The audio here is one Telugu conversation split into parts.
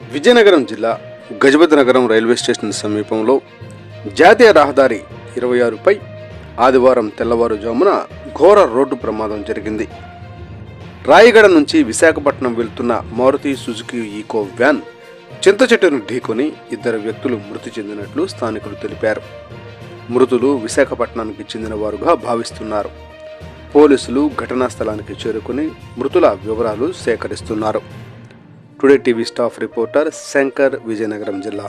విజయనగరం జిల్లా గజపతి నగరం రైల్వే స్టేషన్ సమీపంలో జాతీయ రహదారి ఇరవై ఆరుపై ఆదివారం తెల్లవారుజామున ఘోర రోడ్డు ప్రమాదం జరిగింది. రాయగడ నుంచి విశాఖపట్నం వెళ్తున్న మారుతి సుజుకి ఈకో వ్యాన్ చింత చెట్టును ఢీకొని ఇద్దరు వ్యక్తులు మృతి చెందినట్లు స్థానికులు తెలిపారు. మృతులు విశాఖపట్నానికి చెందిన వారుగా భావిస్తున్నారు. పోలీసులు ఘటనా స్థలానికి చేరుకుని మృతుల వివరాలు సేకరిస్తున్నారు. Today TV staff reporter Shankar Vizianagaram జిల్లా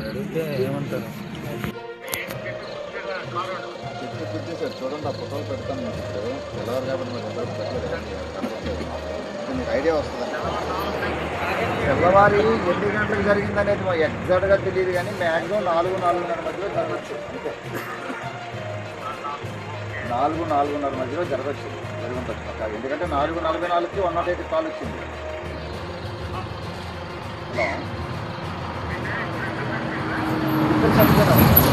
అడిగితే ఏమంటారు చూడండి ఆ ఫోటోలు పెడతాను మీకు తెల్లవారు కాబట్టి మీరు అందరూ పెట్టలేదు మీకు ఐడియా వస్తుంది తెల్లవారి ఎన్ని గంటలకు జరిగిందనేది మాకు ఎగ్జాక్ట్గా తెలియదు కానీ మ్యాక్సిమం నాలుగు నాలుగున్నర మధ్యలో జరగచ్చు. అంతే. నాలుగు నాలుగున్నర మధ్యలో జరగచ్చు. జరుగుండొచ్చు ఎందుకంటే నాలుగు నలభై నాలుగుకి వన్ నాట్ ఎయిట్ కాల్ వచ్చింది. హలో 感じだから。